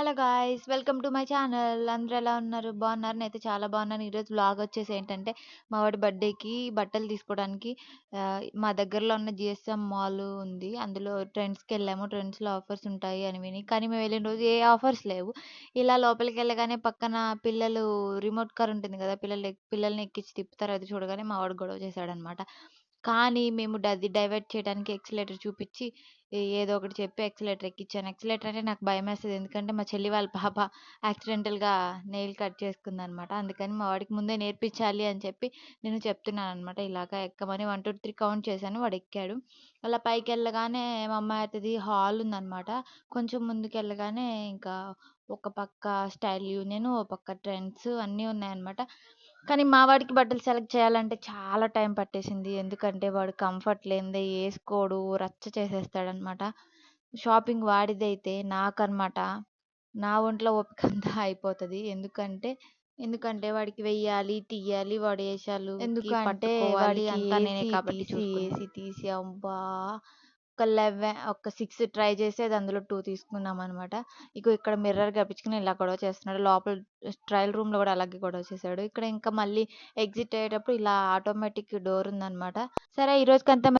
Hello guys welcome to my channel. అందరూ ఎలా ఉన్నారు? బాగున్నారు? నేనైతే చాలా బాగున్నాను. ఈరోజు బ్లాగ్ వచ్చేసి ఏంటంటే మా వాడి బర్త్డేకి బట్టలు తీసుకోవడానికి మా దగ్గరలో ఉన్న జిఎస్ఎం మాల్ ఉంది. అందులో ట్రెండ్స్కి వెళ్ళాము. ట్రెండ్స్లో ఆఫర్స్ ఉంటాయి అని విని. కానీ మేము వెళ్ళిన రోజు ఏ ఆఫర్స్ లేవు. ఇలా లోపలికి వెళ్ళగానే పక్కన పిల్లలు రిమోట్ కార్ ఉంటుంది కదా పిల్లలు పిల్లల్ని ఎక్కించి తిప్పుతారు. అది చూడగానే మా వాడు గొడవ చేశాడనమాట. కానీ మేము అది డైవర్ట్ చేయడానికి ఎక్సిలేటర్ చూపించి ఏదో ఒకటి చెప్పి ఎక్సిలేటర్ ఎక్కించాను ఎక్సిలేటర్ అంటే నాకు భయం వేస్తుంది. ఎందుకంటే మా చెల్లి వాళ్ళ పాప యాక్సిడెంటల్గా నెయిల్ కట్ చేసుకుంది అనమాట అందుకని మా వాడికి ముందే నేర్పించాలి అని చెప్పి నేను చెప్తున్నాను అనమాట ఇలాగ ఎక్కమని వన్ టూ త్రీ కౌంట్ చేశాను. వాడు ఎక్కాడు. అలా పైకి వెళ్ళగానే మా అమ్మాయి అతది హాల్ ఉందన్నమాట కొంచెం ముందుకు వెళ్ళగానే ఇంకా ఒక పక్క స్టైల్ యూనియన్ ఓ పక్క ట్రెండ్స్ అన్నీ ఉన్నాయన్నమాట కానీ మా వాడికి బట్టలు సెలెక్ట్ చేయాలంటే చాలా టైం పట్టేసింది. ఎందుకంటే వాడు కంఫర్ట్ లేనిదే వేసుకోడు రచ్చ చేసేస్తాడనమాట. షాపింగ్ వాడిదైతే నాకన్నమాట నా ఒంట్లో ఓపిక అంతా అయిపోతుంది. ఎందుకంటే ఎందుకంటే వాడికి వెయ్యాలి తీయాలి వాడి వేషాలు ఎందుకంటే వాడి అంతా నేనే కాబట్టి వేసి తీసి అబ్బా! ఒక లెవెన్ ఒక సిక్స్ ట్రై చేసి అది అందులో టూ తీసుకున్నాం అనమాట ఇక ఇక్కడ మిర్రర్ కప్పించుకుని ఇలా గొడవ చేస్తున్నాడు. లోపల ట్రయల్ రూమ్లో కూడా అలాగే గొడవ చేశాడు. ఇక్కడ ఇంకా మళ్ళీ ఎగ్జిట్ అయ్యేటప్పుడు ఇలా ఆటోమేటిక్ డోర్ ఉందనమాట సరే ఈ రోజుకి అంతా